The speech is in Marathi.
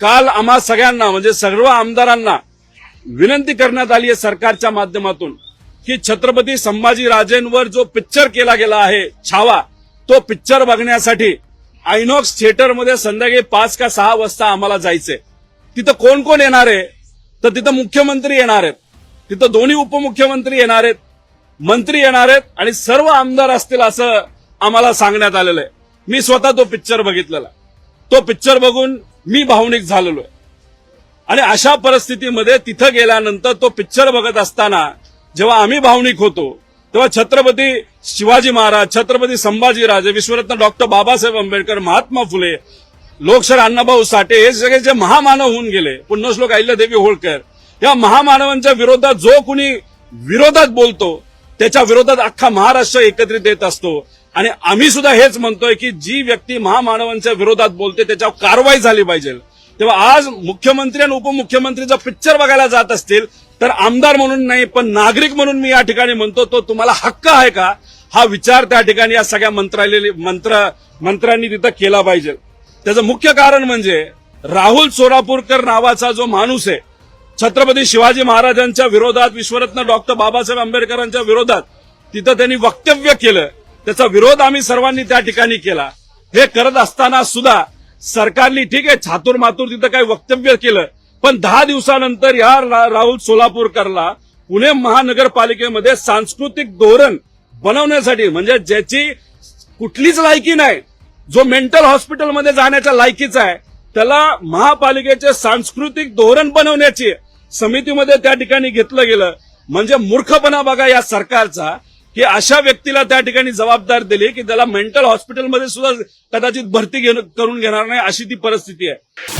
काल आम्हा सगळ्यांना म्हणजे सर्व आमदारांना विनंती करण्यात आली आहे सरकारच्या माध्यमातून की छत्रपती संभाजी राजेंवर जो पिक्चर केला गेला आहे छावा तो पिक्चर बघण्यासाठी आयनॉक्स थिएटरमध्ये संध्याकाळी पाच का सहा वाजता आम्हाला जायचंय. तिथं कोण कोण येणार आहे? तर तिथं मुख्यमंत्री येणार आहेत. तिथं दोन्ही उपमुख्यमंत्री येणार आहेत मंत्री येणार आहेत आणि सर्व आमदार असतील असं आम्हाला सांगण्यात आलेलं आहे. मी स्वतः तो पिक्चर बघितलेला. तो पिक्चर बघून मी भावनिक झालेलो आहे आणि अशा परिस्थितीमध्ये तिथं गेल्यानंतर तो पिक्चर बघत असताना जेव्हा आम्ही भावनिक होतो तेव्हा छत्रपती शिवाजी महाराज छत्रपती संभाजीराजे विश्वरत्न डॉक्टर बाबासाहेब आंबेडकर महात्मा फुले लोकशाहीर अण्णाभाऊ साठे हे सगळे जे महामानव होऊन गेले पुण्यश्लोक अहिल्यादेवी होळकर या महामानवांच्या विरोधात जो कुणी विरोधात बोलतो त्याच्या विरोधात अख्खा महाराष्ट्र एकत्रित येत असतो. आणि आम्ही सुद्धा हेच म्हणतोय की जी व्यक्ती महामानवांच्या विरोधात बोलते त्याच्यावर कारवाई झाली पाहिजे. तेव्हा आज मुख्यमंत्री आणि उपमुख्यमंत्री जर पिक्चर बघायला जात असतील तर आमदार म्हणून नाही पण नागरिक म्हणून मी या ठिकाणी म्हणतो तो तुम्हाला हक्क आहे का? हा विचार त्या ठिकाणी या सगळ्या मंत्रालय मंत्र मंत्र्यांनी तिथं केला पाहिजे. त्याचं मुख्य कारण म्हणजे राहुल सोलापूरकर नावाचा जो माणूस आहे छत्रपती शिवाजी महाराजांच्या विरोधात विश्वरत्न डॉक्टर बाबासाहेब आंबेडकरांच्या विरोधात तिथं त्यांनी वक्तव्य केलं. त्याचा विरोध आम्ही सर्वांनी त्या ठिकाणी केला. हे करत असताना सुद्धा सरकारने ठीक आहे छातूर मातूर तिथं काही वक्तव्य केलं पण दहा दिवसानंतर या राहुल सोलापूरकरला पुणे महानगरपालिकेमध्ये सांस्कृतिक धोरण बनवण्यासाठी म्हणजे ज्याची कुठलीच लायकी नाही जो मेंटल हॉस्पिटलमध्ये जाण्याच्या लायकीचा आहे त्याला महापालिकेचे सांस्कृतिक धोरण बनवण्याची समितीमध्ये त्या ठिकाणी घेतलं गेलं. म्हणजे मूर्खपणा बघा या सरकारचा. की अशा व्यक्तीला त्या ठिकाणी जबाबदार दिली की त्याला मेंटल हॉस्पिटलमध्ये सुद्धा कदाचित भरती करून घेणार नाही अशी ती परिस्थिती आहे.